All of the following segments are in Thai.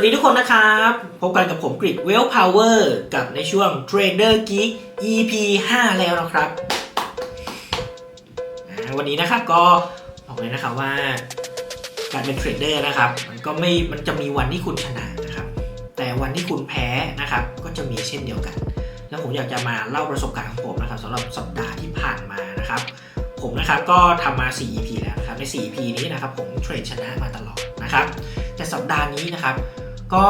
วัสดีทุกคนนะครับ พบกันกับผมกริดเวลพาวเวอร์กับในช่วง Trader Geek EP 5 แล้วนะครับ วันนี้นะครับก็บอกเลยนะครับว่า การเป็นเทรดเดอร์นะครับ มันก็ไม่มันจะมีวันที่คุณชนะนะครับ แต่วันที่คุณแพ้นะครับ ก็จะมีเช่นเดียวกัน แล้วผมอยากจะมาเล่าประสบการณ์ของผมนะครับสำหรับสัปดาห์ที่ผ่านมานะครับ ผมนะครับก็ทำมา 4 EP แล้วนะครับใน 4 EP นี้นะครับผมเทรดชนะมาตลอดนะครับ แต่สัปดาห์นี้นะครับ ก็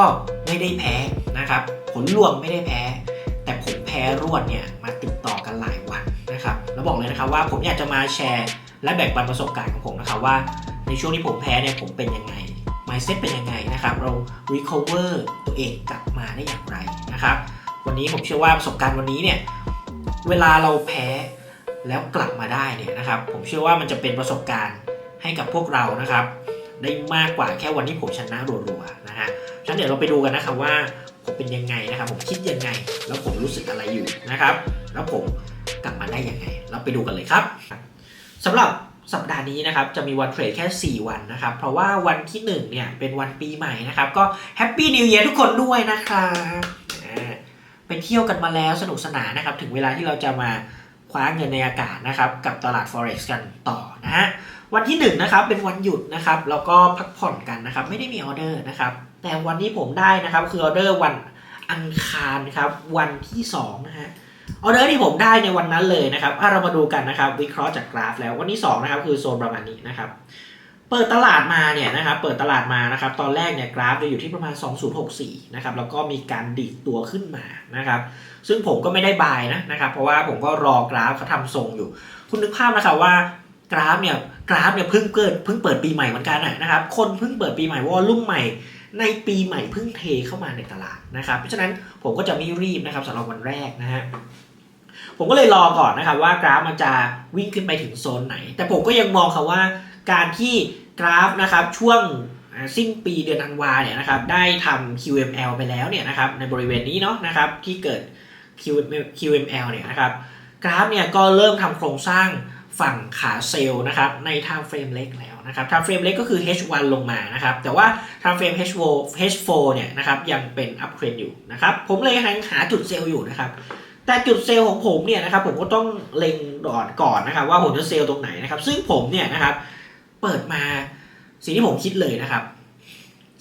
ไม่ได้แพ้นะครับ ผลรวมไม่ได้แพ้ แต่ผมแพ้รวดเนี่ยมาติดต่อกันหลายวันนะครับแล้วบอกเลยนะครับว่าผมอยากจะมาแชร์และแบ่งปันประสบการณ์ของผมนะครับว่าในช่วงที่ผมแพ้เนี่ยผมเป็นยังไง mindset เป็นยังไงนะครับ เรา recover ตัวเองกลับมาได้อย่างไรนะครับ วันนี้ผมเชื่อว่าประสบการณ์วันนี้เนี่ยเวลาเราแพ้แล้วกลับมาได้เนี่ยนะครับ ผมเชื่อว่ามันจะเป็นประสบการณ์ให้กับพวกเรานะครับ ได้มากกว่าแค่วันที่ผมชนะรัวๆนะฮะ ฉันเดี๋ยวเราไปดูกันนะครับว่าผมเป็นยังไงนะครับ ผมคิดยังไง แล้วผมรู้สึกอะไรอยู่นะครับ แล้วผมกลับมาได้ยังไง เราไปดูกันเลยครับสำหรับสัปดาห์นี้นะครับจะมีวันเทรดแค่ 4 วันนะครับ เพราะว่าวันที่ 1 เนี่ยเป็นวันปีใหม่นะครับ ก็แฮปปี้นิว e ย r ทุกคนด้วยนะครับไปเที่ยวกันมาแล้วสนุกสนานนะครับ ถึงเวลาที่เราจะมาคว้าเงินในอากาศนะครับ กับตลาด forex กันต่อนะฮะวันที่1นนะครับเป็นวันหยุดนะครับแล้วก็พักผ่อนกันนะครับ ไม่ได้มีออเดอร์นะครับ แต่วันที่ผมได้นะครับ คือออเดอร์วันอังคารครับวันที่2นะฮะออเดอร์ที่ผมได้ในวันนั้นเลยนะครับอะเรามาดูกันนะครับวิเคราะห์จากกราฟแล้ววันที่2นะครับคือโซนประมาณนี้นะครับเปิดตลาดมาเนี่ยนะครับเปิดตลาดมานะครับตอนแรกเนี่ยกราฟจะอยู่ที่ประมาณ 2064นะครับแล้วก็มีการดีดตัวขึ้นมานะครับซึ่งผมก็ไม่ได้บายนะนะครับเพราะว่าผมก็รอกราฟเขาทำทรงอยู่ คุณนึกภาพนะครับว่ากราฟเนี่ยกราฟเนี่ยเพิ่งเกิดเพิ่งเปิดปีใหม่เหมือนกันนะครับคนเพิ่งเปิดปีใหม่วอลุ่มใหม่ ในปีใหม่เพิ่งเทเข้ามาในตลาดนะครับ เพราะฉะนั้นผมก็จะไม่รีบนะครับสำหรับวันแรกนะฮะผมก็เลยรอก่อนนะครับว่ากราฟมันจะวิ่งขึ้นไปถึงโซนไหน แต่ผมก็ยังมองครับว่าการที่กราฟนะครับช่วงสิ้นปีเดือนธันวาเนี่ยนะครับได้ทำ QML ไปแล้วเนี่ยนะครับในบริเวณนี้เนาะนะครับที่เกิด QML เนี่ยนะครับกราฟเนี่ยก็เริ่มทำโครงสร้าง ฝั่งขาเซลล์นะครับใน time frame เล็กแล้วนะครับ time frame เล็กก็คือ H1 ลงมานะครับแต่ว่า time frame H4 H4 เนี่ยนะครับยังเป็น up trend อยู่นะครับผมเลยยังหาจุดเซลล์อยู่นะครับแต่จุดเซลล์ของผมเนี่ยนะครับผมก็ต้องเล็งก่อนก่อนนะครับว่าผมจะเซลล์ตรงไหนนะครับซึ่งผมเนี่ยนะครับเปิดมาสิ่งที่ผมคิดเลยนะครับ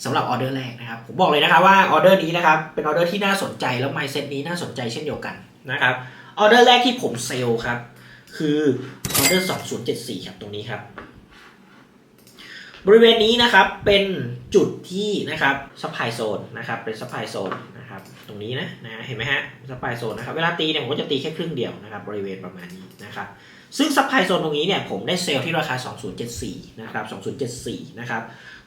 สำหรับออเดอร์แรกนะครับผมบอกเลยนะครับว่าออเดอร์นี้นะครับเป็นออเดอร์ที่น่าสนใจแล้ว mindset นี้น่าสนใจเช่นเดียวกันนะครับออเดอร์แรกที่ผมเซลล์ครับ คือออเดอร์2074ครับตรงนี้ครับ บริเวณนี้นะครับเป็นจุดที่นะครับซัพพลายโซนนะครับเป็นซัพพลายโซนนะครับตรงนี้นะนะเห็นไหมฮะซัพพลายโซนนะครับเวลาตีเนี่ยผมก็จะตีแค่ครึ่งเดียวนะครับบริเวณประมาณนี้นะครับซึ่งซัพพลายโซนตรงนี้เนี่ยผมได้เซลล์ที่ราคา 2074 นะครับ 2074 นะครับ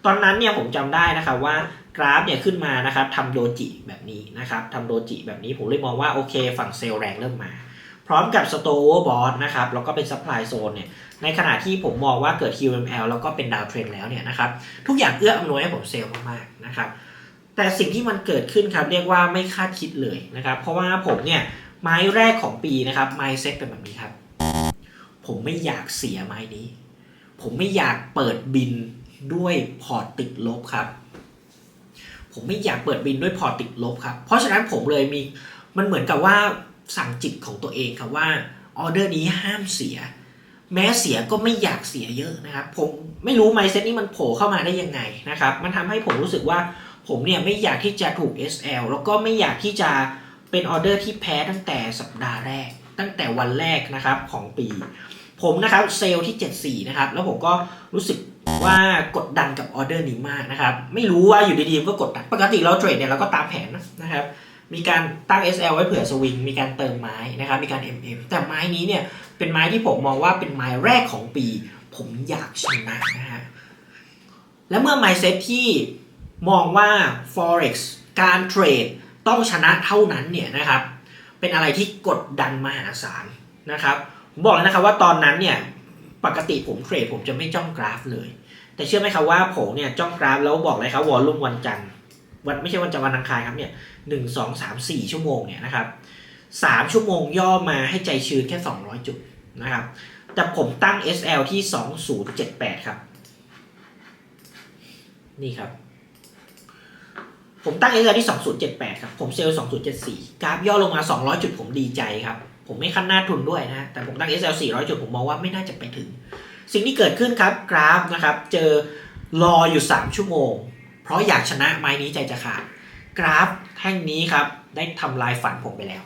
ตอนนั้นเนี่ยผมจำได้นะครับว่ากราฟเนี่ยขึ้นมานะครับทำโดจิแบบนี้นะครับทำโดจิแบบนี้ผมเลยมองว่าโอเคฝั่งเซลล์แรงเริ่มมา ร้อมกับ Store b o s นะครับ แล้วก็เป็น Supply Zone เนี่ย ในขณะที่ผมมองว่าเกิด QML แล้วก็เป็นดาวเทรนแล้วเนี่ยนะครับ ทุกอย่างเอื้ออำนวยให้ผมเซลล์มากๆนะครับ แต่สิ่งที่มันเกิดขึ้นครับ เรียกว่าไม่คาดคิดเลยนะครับ เพราะว่าผมเนี่ยไม้แรกของปีนะครับ ไม้เซ็ตเป็นแบบนี้ครับ ผมไม่อยากเสียไม้นี้ ผมไม่อยากเปิดบินด้วยพอร์ตติดลบครับ ผมไม่อยากเปิดบินด้วยพอร์ตติดลบครับ เพราะฉะนั้นผมเลยมี มันเหมือนกับว่า สั่งจิตของตัวเองครับว่าออเดอร์นี้ห้ามเสีย แม้เสียก็ไม่อยากเสียเยอะนะครับ ผมไม่รู้ไมเซ็ตนี้มันโผล่เข้ามาได้ยังไงนะครับ มันทำให้ผมรู้สึกว่าผมเนี่ยไม่อยากที่จะถูก SL แล้วก็ไม่อยากที่จะเป็นออเดอร์ที่แพ้ตั้งแต่สัปดาห์แรก ตั้งแต่วันแรกนะครับของปี ผมนะครับเซลที่ 74 นะครับ แล้วผมก็รู้สึกว่ากดดันกับออเดอร์นี้มากนะครับ ไม่รู้ว่าอยู่ดีๆก็กดดัน ปกติเราเทรดเนี่ยเราก็ตามแผนนะครับ มีการตั้ง SL ไว้เผื่อสวิง มีการเติมไม้นะครับ มีการ MM แต่ไม้นี้เนี่ยเป็นไม้ที่ผมมองว่าเป็นไม้แรกของปี ผมอยากชนะนะฮะ และเมื่อ mindset ที่มองว่า forex การเทรดต้องชนะเท่านั้นเนี่ยนะครับ เป็นอะไรที่กดดันมหาศาลนะครับ ผมบอกเลยนะครับว่าตอนนั้นเนี่ยปกติผมเทรดผมจะไม่จ้องกราฟเลย แต่เชื่อไหมครับว่าผมเนี่ยจ้องกราฟแล้วบอกเลยครับวอลลุ่มวันจันทร์วันไม่ใช่วันจันทร์วันอังคารครับเนี่ย หนึ่งสองสามสี่ชั่วโมงเนี่ยนะครับสามชั่วโมงย่อมาให้ใจชื้นแค่ 200 จุดนะครับ แต่ผมตั้ง SL ที่ 2078 ครับ นี่ครับ ผมตั้ง SL ที่ 2078 ครับ ผมเซลล์2074 กราฟย่อลงมา 200 จุดผมดีใจครับ ผมไม่ขั้นหน้าทุนด้วยนะ แต่ผมตั้ง SL 400 จุดผมมองว่าไม่น่าจะไปถึง สิ่งที่เกิดขึ้นครับกราฟนะครับ เจอรออยู่ 3 ชั่วโมง เพราะอยากชนะไม้นี้ใจจะขาด กราฟแท่งนี้ครับ ได้ทำลายฝันผมไปแล้ว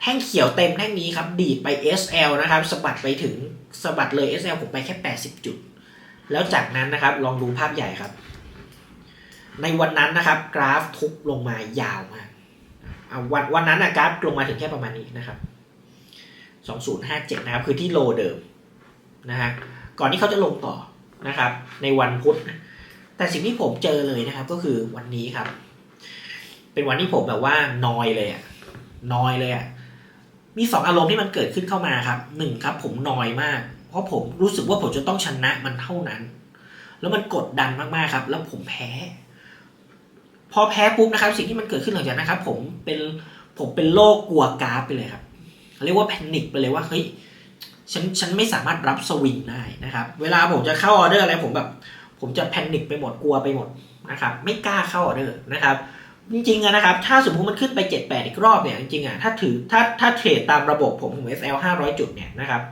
แท่งเขียวเต็มแท่งนี้ครับ ดีดไป SL นะครับสะบัดไปถึงสะบัดเลย SL ผมไปแค่ 80 จุด แล้วจากนั้นนะครับ ลองดูภาพใหญ่ครับ ในวันนั้นนะครับ กราฟทุบลงมายาวมากอะวันวันนั้นนะกราฟลงมาถึงแค่ประมาณนี้นะครับ2057นะครับ คือที่โลเดิมนะฮะก่อนที่เขาจะลงต่อนะครับ ในวันพุธนะ แต่สิ่งที่ผมเจอเลยนะครับ ก็คือวันนี้ครับ เป็นวันที่ผมแบบว่านอยเลยอะนอยเลยอะมีสองอารมณ์ที่มันเกิดขึ้นเข้ามาครับหนึ่งครับ ผมนอยมาก เพราะผมรู้สึกว่าผมจะต้องชนะมันเท่านั้น แล้วมันกดดันมากๆครับ แล้วผมแพ้ พอแพ้ปุ๊บนะครับ สิ่งที่มันเกิดขึ้นหลังจากนั้นครับ ผมเป็นผมเป็นโรคกลัวกราฟไปเลยครับเรียกว่าแพนิคไปเลยว่าเฮ้ยฉันฉันไม่สามารถรับสวิงได้นะครับ เวลาผมจะเข้าออเดอร์อะไรผมแบบ ผมจะแพนิคไปหมดกลัวไปหมดนะครับไม่กล้าเข้าออเดอร์นะครับจริงๆนะครับ ถ้าสมมติมันขึ้นไป 7 8 อีกรอบเนี่ยจริงๆอะถ้าถือถ้าถ้าเทรดตามระบบผมของ SL 500 จุดเนี่ยนะครับ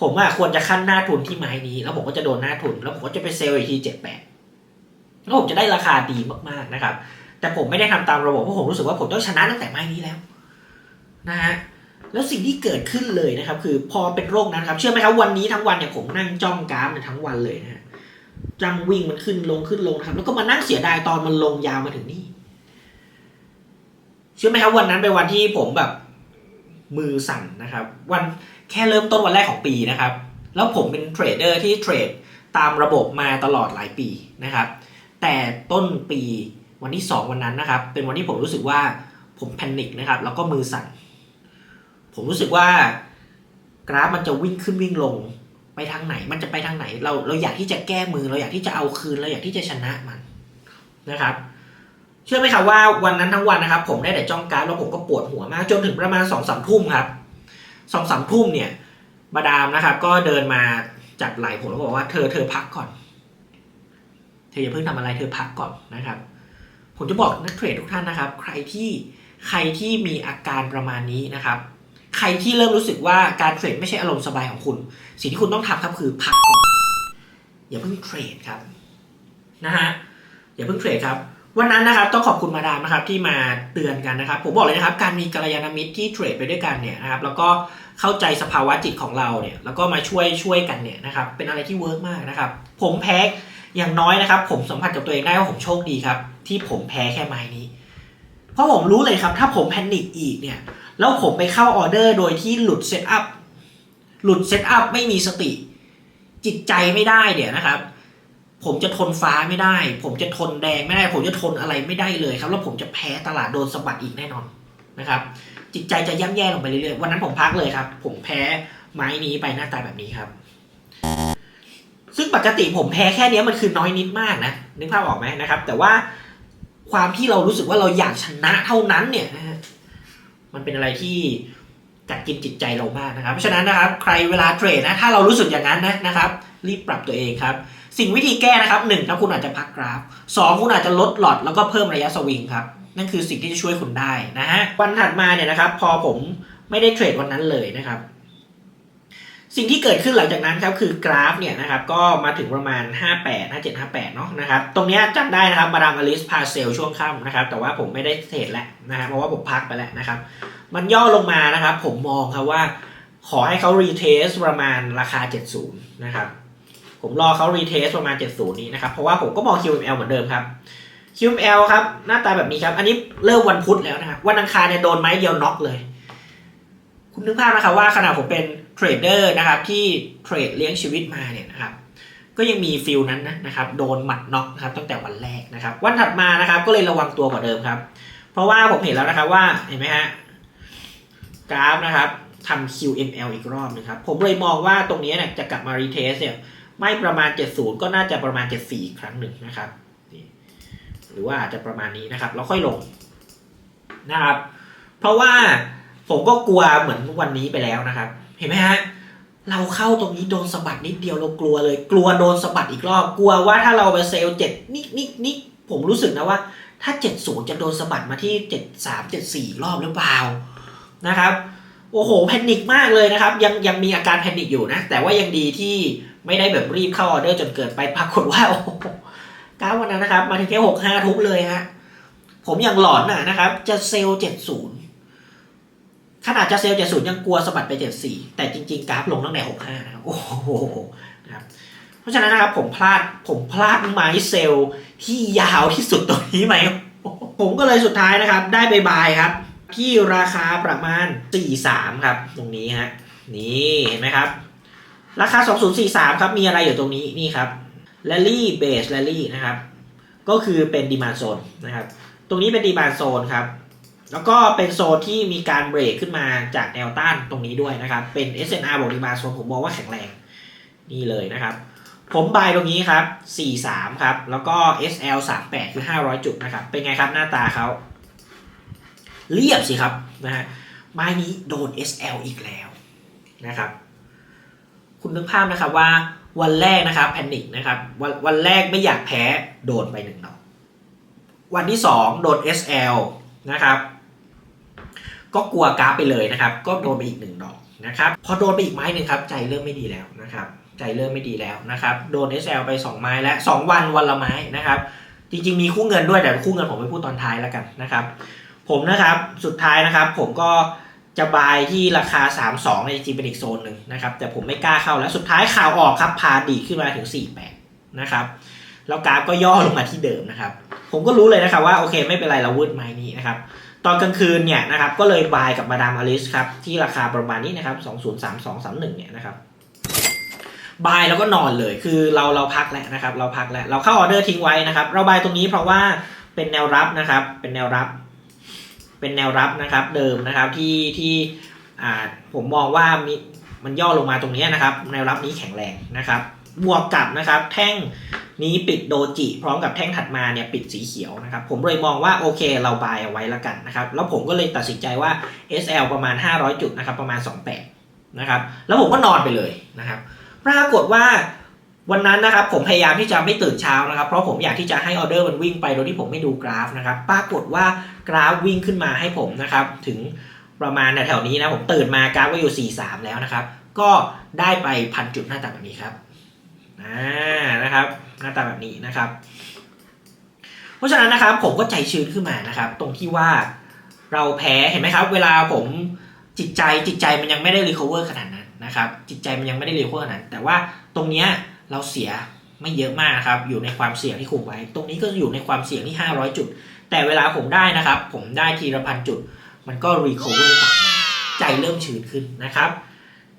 ผมอะควรจะขั้นหน้าทุนที่ไม้นี้ แล้วผมก็จะโดนหน้าทุน แล้วผมก็จะไปเซลล์อีกที 7 8 แล้วผมจะได้ราคาดีมากๆนะครับ แต่ผมไม่ได้ทำตามระบบเพราะผมรู้สึกว่าผมต้องชนะตั้งแต่ไม้นี้แล้วนะฮะแล้วสิ่งที่เกิดขึ้นเลยนะครับ คือพอเป็นโรคนั้นครับ เชื่อไหมครับวันนี้ทั้งวันเนี่ยผมนั่งจ้องกราฟเนี่ยทั้งวันเลยนะฮะ จังวิ่งมันขึ้นลงขึ้นลงครับ แล้วก็มานั่งเสียดายตอนมันลงยาวมาถึงนี่เชื่อไหมครับวันนั้นเป็นวันที่ผมแบบ มือสั่นนะครับ วันแค่เริ่มต้นวันแรกของปีนะครับ แล้วผมเป็นเทรดเดอร์ที่เทรดตามระบบมาตลอดหลายปีนะครับ แต่ต้นปีวันที่สองวันนั้นนะครับ เป็นวันที่ผมรู้สึกว่าผมแพนิคนะครับ แล้วก็มือสั่นผมรู้สึกว่ากราฟมันจะวิ่งขึ้นวิ่งลง ไปทางไหน มันจะไปทางไหน เราเราอยากที่จะแก้มือ เราอยากที่จะเอาคืน เราอยากที่จะชนะมันนะครับ เชื่อไหมครับว่าวันนั้นทั้งวันนะครับ ผมได้แต่จ้องกาฟแล้วผมก็ปวดหัวมากจนถึงประมาณสองสามทุ่มครับสองสามทุ่มเนี่ยมาดามนะครับ ก็เดินมาจับไหล่ผมแล้วบอกว่าเธอเธอพักก่อน เธออย่าเพิ่งทำอะไรเธอพักก่อนนะครับ ผมจะบอกนักเทรดทุกท่านนะครับ ใครที่ใครที่มีอาการประมาณนี้นะครับ ใครที่เริ่มรู้สึกว่าการเทรดไม่ใช่อารมณ์สบายของคุณ สิ่งที่คุณต้องทำครับคือพักก่อน อย่าเพิ่งเทรดครับนะฮะอย่าเพิ่งเทรดครับ วันนั้นนะครับต้องขอบคุณมาดามนะครับที่มาเตือนกันนะครับ ผมบอกเลยนะครับ การมีกัลยาณมิตรที่เทรดไปด้วยกันเนี่ยนะครับแล้วก็เข้าใจสภาวะจิตของเราเนี่ยแล้วก็มาช่วยช่วยกันเนี่ยนะครับเป็นอะไรที่เวิร์กมากนะครับ ผมแพ้อย่างน้อยนะครับ ผมสัมผัสกับตัวเองได้ว่าผมโชคดีครับ ที่ผมแพ้แค่ไม้นี้ เพราะผมรู้เลยครับ ถ้าผมแพนิคอีกเนี่ย แล้วผมไปเข้าออเดอร์โดยที่หลุดเซตอัพหลุดเซตอัพไม่มีสติ จิตใจไม่ได้เนี่ยนะครับ ผมจะทนฟ้าไม่ได้ ผมจะทนแดงไม่ได้ ผมจะทนอะไรไม่ได้เลยครับ แล้วผมจะแพ้ตลาดโดนสะบัดอีกแน่นอนนะครับ จิตใจจะย่ำแย่ลงไปเรื่อยๆวันนั้นผมพักเลยครับ ผมแพ้ไม้นี้ไปหน้าตาแบบนี้ครับ ซึ่งปกติผมแพ้แค่นี้มันคือน้อยนิดมากนะนึกภาพออกไหมนะครับ แต่ว่าความที่เรารู้สึกว่าเราอยากชนะเท่านั้นเนี่ยนะฮะ มันเป็นอะไรที่กัดกินจิตใจเรามากนะครับ เพราะฉะนั้นนะครับ ใครเวลาเทรดนะ ถ้าเรารู้สึกอย่างนั้นนะนะครับ รีบปรับตัวเองครับ สิ่งวิธีแก้นะครับหนึ่งถ้าคุณอาจจะพักกราฟสองคุณอาจจะลดหลอดแล้วก็เพิ่มระยะสวิงครับ นั่นคือสิ่งที่จะช่วยคุณได้นะฮะ วันถัดมาเนี่ยนะครับ พอผมไม่ได้เทรดวันนั้นเลยนะครับ สิ่งที่เกิดขึ้นหลังจากนั้นครับคือกราฟเนี่ยนะครับก็มาถึงประมาณ 58 57 58เนาะนะครับตรงนี้จำได้นะครับมาดามอลิสพาเซลช่วงค่ำนะครับแต่ว่าผมไม่ได้เทรดแล้วนะครับเพราะว่าผมพักไปแล้วนะครับมันย่อลงมานะครับผมมองครับว่าขอให้เขารีเทสประมาณราคา 70 นะครับผมรอเขารีเทสประมาณ 70 นี้นะครับเพราะว่าผมก็มอง QML เหมือนเดิมครับ QML ครับหน้าตาแบบนี้ครับ อันนี้เริ่มวันพุธแล้วนะครับวันอังคารเนี่ยโดนไม้เดียวน็อกเลย คุณนึกภาพนะครับว่าขณะผมเป็น เทรดเดอร์นะครับที่เทรดเลี้ยงชีวิตมาเนี่ยนะครับก็ยังมีฟิลนั้นนะนะครับโดนหมัดน็อกนะครับตั้งแต่วันแรกนะครับ วันถัดมานะครับก็เลยระวังตัวกว่าเดิมครับ เพราะว่าผมเห็นแล้วนะครับว่าเห็นไหมฮะกราฟนะครับทำ QML อีกรอบนึงครับ ผมเลยมองว่าตรงนี้เนี่ยจะกลับมารีเทสเนี่ยไม่ประมาณ 70 ก็น่าจะประมาณ 74 อีกครั้งหนึ่งนะครับนี่หรือว่าอาจจะประมาณนี้นะครับ แล้วค่อยลงนะครับ เพราะว่าผมก็กลัวเหมือนวันนี้ไปแล้วนะครับ เห็นไหมฮะเราเข้าตรงนี้โดนสะบัดนิดเดียวเรากลัวเลย กลัวโดนสะบัดอีกรอบ กลัวว่าถ้าเราไปเซลล์เจ็ดนิกนิกนิกผมรู้สึกนะว่า ถ้า70จะโดนสะบัดมาที่73 74รอบหรือเปล่านะครับโอ้โหแพนิคมากเลยนะครับ ยังยังมีอาการแพนิคอยู่นะ แต่ว่ายังดีที่ไม่ได้แบบรีบเข้าออเดอร์จนเกิดไปปรากฏว่าโอ้โหก้าวันนั้นนะครับ มาถึงแค่65ทุบเลยฮะผมยังหลอนน่ะนะครับ จะเซลล์70 ขนาดจะเซลล์70ยังกลัวสะบัดไป74แต่จริง ๆ กราฟลงตั้งแต่65นะครับโอ้โหนะครับเพราะฉะนั้นนะครับผมพลาดผมพลาดไม้เซลล์ที่ยาวที่สุดตรงนี้ไหมผมก็เลยสุดท้ายนะครับ ได้ไปบายครับที่ราคาประมาณ 43 ครับ ตรงนี้ฮะนี่เห็นไหมครับ ราคา 2043 ครับมีอะไรอยู่ตรงนี้นี่ครับ Rally Base Rally นะครับ ก็คือเป็นดีมาโซนนะครับ ตรงนี้เป็นดีมาโซนครับ แล้วก็เป็นโซนที่มีการเบรกขึ้นมาจากแนวต้านตรงนี้ด้วยนะครับ เป็น SNR บวกดีมาโซนผมมองว่าแข็งแรง นี่เลยนะครับ ผมบายตรงนี้ครับ 43 ครับ แล้วก็ SL 38 คือ 500 จุดนะครับ เป็นไงครับหน้าตาเขา เรียบสิครับนะฮะไม้นี้โดน SL อีกแล้วนะครับ คุณนึกภาพนะครับว่าวันแรกนะครับแพนิคนะครับวันวันแรกไม่อยากแพ้โดนไปหนึ่งดอกวันที่สองโดน SL นะครับ ก็กลัวกราฟไปเลยนะครับ ก็โดนไปอีกหนึ่งดอกนะครับพอโดนไปอีกไม้หนึ่งครับใจเริ่มไม่ดีแล้วนะครับใจเริ่มไม่ดีแล้วนะครับโดน SL ไป 2 ไม้และ2วันวันละไม้นะครับจริงๆมีคู่เงินด้วยแต่คู่เงินผมไปพูดตอนท้ายแล้วกันนะครับผมนะครับสุดท้ายนะครับผมก็จะบายที่ราคา 32 ในจริงเป็นอีกโซนหนึ่งนะครับแต่ผมไม่กล้าเข้าแล้วสุดท้ายข่าวออกครับพาดีขึ้นมาถึง 48 นะครับแล้วกราฟก็ย่อลงมาที่เดิมนะครับผมก็รู้เลยนะครับว่าโอเคไม่เป็นไรเราวืดไม้นี้นะครับ ตอนกลางคืนเนี่ยนะครับก็เลยบายกับมาดามอลิสครับที่ราคาประมาณนี้นะครับ203231เนี่ยนะครับบายแล้วก็นอนเลยคือเราเราพักแล้วนะครับ เราพักแล้วเราเข้าออเดอร์ทิ้งไว้นะครับ เราบายตรงนี้เพราะว่าเป็นแนวรับนะครับ เป็นแนวรับ เป็นแนวรับนะครับ เดิมนะครับที่ที่อ่าผมมองว่ามีมันย่อลงมาตรงนี้นะครับ แนวรับนี้แข็งแรงนะครับ บวกกับนะครับ แท่ง นี้ปิดโดจิพร้อมกับแท่งถัดมาเนี่ยปิดสีเขียวนะครับผมเลยมองว่าโอเคเราบายเอาไว้ล้วกันนะครับแล้วผมก็เลยตัดสินใจว่า SL ประมาณ 500 จุดนะครับประมาณ 28นะครับแล้วผมก็นอนไปเลยนะครับปรากฏว่าวันนั้นนะครับผมพยายามที่จะไม่ตื่นเช้านะครับ เพราะผมอยากที่จะให้ออเดอร์มันวิ่งไปโดยที่ผมไม่ดูกราฟนะครับปรากฏว่ากราฟวิ่งขึ้นมาให้ผมนะครับถึงประมาณแถวนี้นะผมตื่นมากราฟก็อยู่ 43 แล้วนะครับ ก็ได้ไปพันจุดหน้าตาแบบนี้ครับ นะครับ หน้าตาแบบนี้นะครับ เพราะฉะนั้นนะครับผมก็ใจชื้นขึ้นมานะครับ ตรงที่ว่าเราแพ้เห็นไหมครับ เวลาผมจิตใจจิตใจมันยังไม่ได้รีคอเวอร์ขนาดนั้นนะครับ จิตใจมันยังไม่ได้รีคอเวอร์ขนาดนั้นแต่ว่าตรงเนี้ยเราเสียไม่เยอะมากครับ อยู่ในความเสี่ยงที่คุมไว้ ตรงนี้ก็อยู่ในความเสี่ยงที่ 500 จุด แต่เวลาผมได้นะครับ ผมได้ทีละพันจุด มันก็รีคอเวอร์กลับมาใจเริ่มชื้นขึ้นนะครับ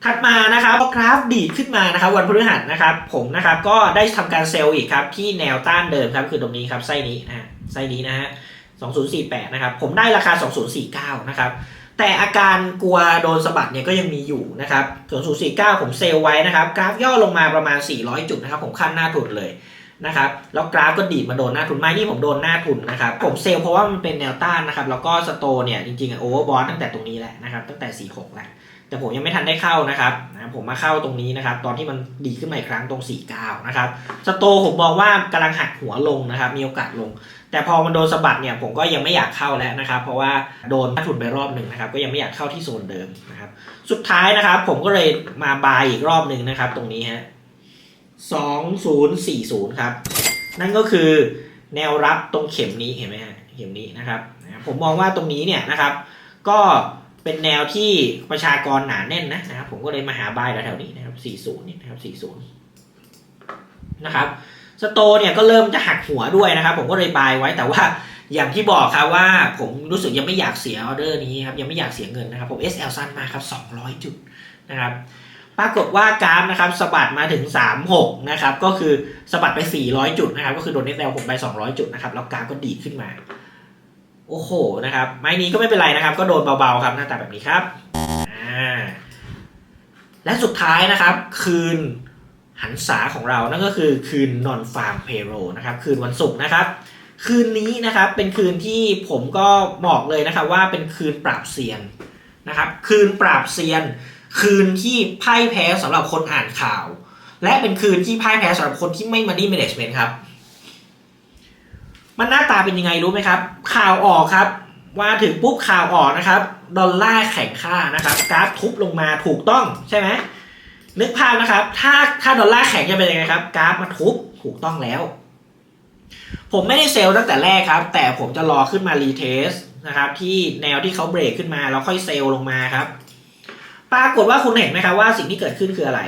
ถัดมานะครับพอกราฟดีดขึ้นมานะครับวันพฤหัสนะครับผมนะครับก็ได้ทำการเซลล์อีกครับที่แนวต้านเดิมครับคือตรงนี้ครับไส้นี้นะไส้นี้นะฮะ2048นะครับผมได้ราคา 2049นะครับแต่อาการกลัวโดนสะบัดเนี่ยก็ยังมีอยู่นะครับ2049 ผมเซลล์ไว้นะครับกราฟย่อลงมาประมาณ 400 จุดนะครับผมขั้นหน้าทุนเลยนะครับแล้วกราฟก็ดีดมาโดนหน้าทุนไม้นี่ผมโดนหน้าทุนนะครับผมเซลล์เพราะว่ามันเป็นแนวต้านนะครับแล้วก็สโตเนี่ยจริงๆโอเวอร์บอทตั้งแต่ตรงนี้แหละนะครับตั้งแต่ 46แล้ว แต่ผมยังไม่ทันได้เข้านะครับนะผมมาเข้าตรงนี้นะครับ ตอนที่มันดีขึ้นมาอีกครั้งตรง 49 นะครับ สโตผมมองว่ากำลังหักหัวลงนะครับ มีโอกาสลง แต่พอมันโดนสะบัดเนี่ยผมก็ยังไม่อยากเข้าแล้วนะครับ เพราะว่าโดนทุนไปรอบหนึ่งนะครับ ก็ยังไม่อยากเข้าที่โซนเดิมนะครับ สุดท้ายนะครับ ผมก็เลยมาบายอีกรอบหนึ่งนะครับ ตรงนี้ฮะ2040 ครับ นั่นก็คือแนวรับตรงเข็มนี้เห็นไหมฮะเข็มนี้นะครับ ผมมองว่าตรงนี้เนี่ยนะครับ ก็ เป็นแนวที่ประชากรหนาแน่นนะนะครับ ผมก็เลยมาหาบายแถวๆนี้นะครับ 40นี่นะครับ 40 นะครับ สโตเนี่ยก็เริ่มจะหักหัวด้วยนะครับ ผมก็เลยบายไว้แต่ว่าอย่างที่บอกครับว่าผมรู้สึกยังไม่อยากเสียออเดอร์นี้ครับยังไม่อยากเสียเงินนะครับ ผม SL สั้นมาครับ 200 จุดนะครับปรากฏว่ากราฟนะครับสะบัดมาถึง 36 นะครับ ก็คือสะบัดไป 400 จุดนะครับ ก็คือโดน SL ผมไป 200 จุดนะครับ แล้วกราฟก็ดีดขึ้นมา โอ้โหนะครับ ไม้นี้ก็ไม่เป็นไรนะครับ ก็โดนเบาๆครับหน้าตาแบบนี้ครับและสุดท้ายนะครับ คืนหันษาของเรานั่นก็คือคืนนอนฟาร์มเพโรนะครับ คืนวันศุกร์นะครับ คืนนี้นะครับเป็นคืนที่ผมก็บอกเลยนะครับ ว่าเป็นคืนปราบเซียนนะครับ คืนปราบเซียน คืนที่พ่ายแพ้สำหรับคนอ่านข่าว และเป็นคืนที่พ่ายแพ้สำหรับคนที่ไม่ money management ครับ มันหน้าตาเป็นยังไงรู้ไหมครับ ข่าวออกครับ ว่าถึงปุ๊บข่าวออกนะครับ ดอลลาร์แข็งค่านะครับกราฟทุบลงมาถูกต้องใช่ไหมนึกภาพนะครับ ถ้าถ้าดอลลาร์แข็งจะเป็นยังไงครับกราฟมาทุบถูกต้องแล้ว ผมไม่ได้เซลล์ตั้งแต่แรกครับ แต่ผมจะรอขึ้นมารีเทสนะครับ ที่แนวที่เขาเบรกขึ้นมาแล้วค่อยเซลล์ลงมาครับ ปรากฏว่าคุณเห็นไหมครับว่าสิ่งที่เกิดขึ้นคืออะไร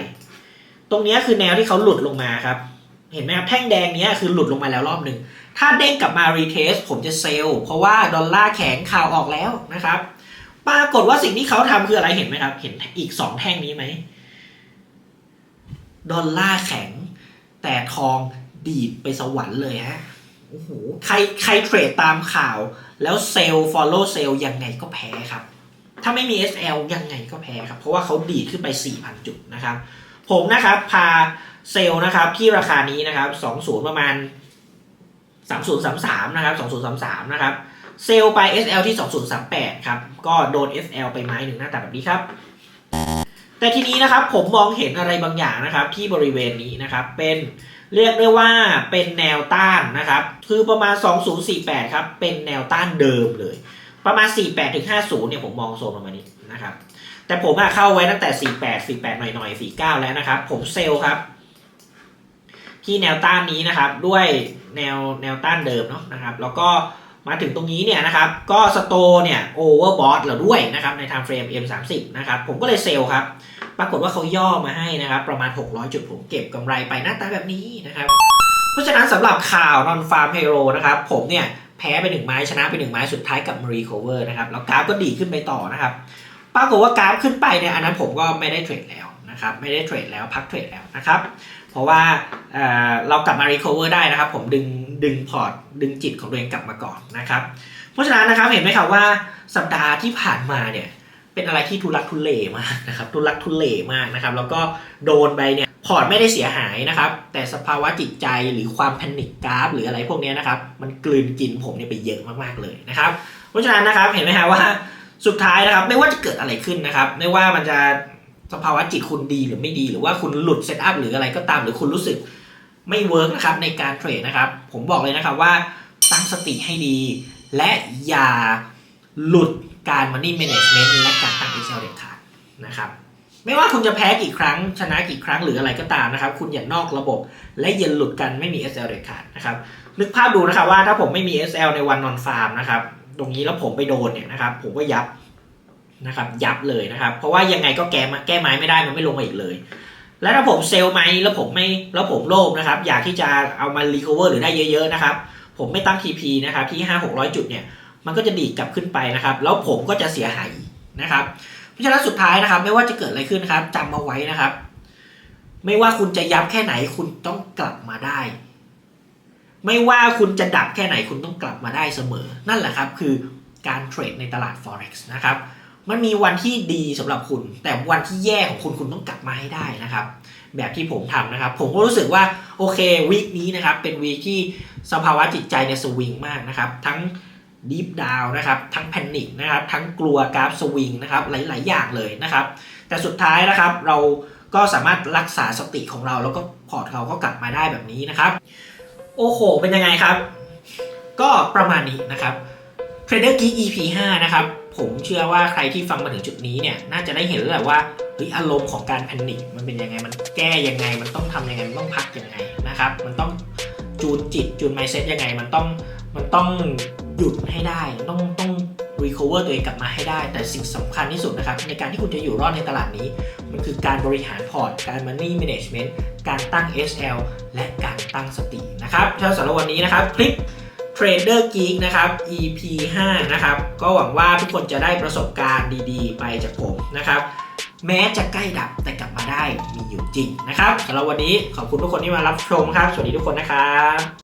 ตรงนี้คือแนวที่เขาหลุดลงมาครับ เห็นไหมครับแท่งแดงนี้คือหลุดลงมาแล้วรอบหนึ่ง ถ้าเด้งกลับมารีเทสผมจะเซลล์เพราะว่าดอลลาร์แข็งข่าวออกแล้วนะครับ ปรากฏว่าสิ่งที่เขาทำคืออะไรเห็นไหมครับ เห็นอีกสองแท่งนี้ไหมดอลลาร์แข็ง แต่ทองดีดไปสวรรค์เลยฮะโอ้โหใครใครเทรดตามข่าว แล้วเซลล์ follow เซลล์ยังไงก็แพ้ครับ ถ้าไม่มี SL ยังไงก็แพ้ครับ เพราะว่าเขาดีดขึ้นไป 4,000 จุดนะครับ ผมนะครับพาเซลล์นะครับที่ราคานี้นะครับ 20 ประมาณ 3033นะครับ2033นะครับเซลไป SL ที่ 2038ครับก็โดน SL ไปไม้หนึ่งหน้าตาแบบนี้ครับ แต่ทีนี้นะครับผมมองเห็นอะไรบางอย่างนะครับที่บริเวณนี้นะครับเป็นเรียกได้ว่าเป็นแนวต้านนะครับคือประมาณ 2048ครับเป็นแนวต้านเดิมเลย ประมาณ 48ถึง50เนี่ยผมมองโซนประมาณนี้นะครับแต่ผมเข้าไว้ตั้งแต่ 48 48 หน่อยๆ49 แล้วนะครับ ผมเซลครับ ที่แนวต้านนี้นะครับด้วย แนวแนวต้านเดิมเนาะนะครับแล้วก็มาถึงตรงนี้เนี่ยนะครับก็สโตเนี่ยโอเวอร์บอทเราด้วยนะครับใน time frame M30 นะครับผมก็เลยเซลล์ครับปรากฏว่าเขาย่อมาให้นะครับประมาณ 600 จุดผมเก็บกำไรไปหน้าตาแบบนี้นะครับเพราะฉะนั้นสำหรับข่าวนอนฟาร์มเฮโรนะครับผมเนี่ยแพ้ไปหนึ่งไม้ชนะไปหนึ่งไม้สุดท้ายกับมารีโคเวอร์นะครับแล้วกราฟก็ดีขึ้นไปต่อนะครับปรากฏว่ากราฟขึ้นไปเนี่ยอันนั้นผมก็ไม่ได้เทรดแล้วนะครับไม่ได้เทรดแล้วพักเทรดแล้วนะครับ เพราะว่าเเรากลับมารีคอเวอร์ได้นะครับ ผมดึงดึงพอร์ตดึงจิตของตัวเองกลับมาก่อนนะครับ เพราะฉะนั้นนะครับเห็นไหมครับว่าสัปดาห์ที่ผ่านมาเนี่ยเป็นอะไรที่ทุลักทุเลมากนะครับทุลักทุเลมากนะครับ แล้วก็โดนไปเนี่ยพอร์ตไม่ได้เสียหายนะครับ แต่สภาวะจิตใจหรือความแพนิคกราฟหรืออะไรพวกนี้นะครับ มันกลืนกินผมเนี่ยไปเยอะมากๆเลยนะครับ เพราะฉะนั้นนะครับเห็นไหมครับว่าสุดท้ายนะครับ ไม่ว่าจะเกิดอะไรขึ้นนะครับ ไม่ว่ามันจะ สภาวะจิตคุณดีหรือไม่ดี หรือว่าคุณหลุดเซตอัพหรืออะไรก็ตาม หรือคุณรู้สึกไม่เวิร์กนะครับในการเทรดนะครับ ผมบอกเลยนะครับว่าตั้งสติให้ดี และอย่าหลุดการ Money Management และการตั้ง Excel เด็ดขาดนะครับไม่ว่าคุณจะแพ้กี่ครั้งชนะกี่ครั้งหรืออะไรก็ตามนะครับ คุณอย่านอกระบบ และอย่าหลุดกันไม่มี SL เด็ดขาดนะครับนึกภาพดูนะครับว่าถ้าผมไม่มี SL ในวันนอนฟาร์มนะครับตรงนี้แล้วผมไปโดนเนี่ยนะครับผมก็ยับ นะครับยับเลยนะครับ เพราะว่ายังไงก็แก้มาแก้ไม้ไม่ได้มันไม่ลงมาอีกเลย แล้วถ้าผมเซลล์ไหมแล้วผมไม่แล้วผมโลภนะครับ อยากที่จะเอามารีคอเวอร์หรือได้เยอะๆนะครับ ผมไม่ตั้ง TP นะครับที่ 5 600 จุดเนี่ยมันก็จะดีดกลับขึ้นไปนะครับ แล้วผมก็จะเสียหายนะครับเพราะฉะนั้นสุดท้ายนะครับ ไม่ว่าจะเกิดอะไรขึ้นนะครับจำเอาไว้นะครับ ไม่ว่าคุณจะยับแค่ไหนคุณต้องกลับมาได้ ไม่ว่าคุณจะดับแค่ไหนคุณต้องกลับมาได้เสมอ นั่นแหละครับ คือการเทรดในตลาด forex นะครับ มันมีวันที่ดีสำหรับคุณ แต่วันที่แย่ของคุณคุณต้องกลับมาให้ได้นะครับ แบบที่ผมทำนะครับ ผมก็รู้สึกว่าโอเควีคนี้นะครับ เป็นวีคที่สภาวะจิตใจเนี่ยสวิงมากนะครับ ทั้งดีฟดาวนะครับ ทั้งแพนิคนะครับ ทั้งกลัวกราฟสวิงนะครับ หลาย ๆ อย่างเลยนะครับ แต่สุดท้ายนะครับเราก็สามารถรักษาสติของเราแล้วก็พอร์ตเราก็กลับมาได้แบบนี้นะครับ โอ้โห เป็นยังไงครับ ก็ประมาณนี้นะครับ Trader Geek EP 5 นะครับ ผมเชื่อว่าใครที่ฟังมาถึงจุดนี้เนี่ยน่าจะได้เห็นแล้วแหละว่าเฮ้ยอารมณ์ของการแพนิคมันเป็นยังไงมันแก้ยังไง มันต้องทำยังไงมันต้องพักยังไงนะครับ มันต้องจูนจิตจูนไมเซ็ตยังไง มันต้องมันต้องหยุดให้ได้ต้องต้องรีคอเวอร์ตัวเองกลับมาให้ได้ แต่สิ่งสำคัญที่สุดนะครับ ในการที่คุณจะอยู่รอดในตลาดนี้ มันคือการบริหารพอร์ต การ Money Management การตั้ง SL และการตั้งสตินะครับสำหรับวันนี้นะครับคลิป Trader Geek นะครับ EP 5 นะครับ ก็หวังว่าทุกคนจะได้ประสบการณ์ดีๆ ไปจากผมนะครับ แม้จะใกล้ดับแต่กลับมาได้มีอยู่จริงนะครับสำหรับวันนี้ขอบคุณทุกคนที่มารับชมครับ สวัสดีทุกคนนะครับ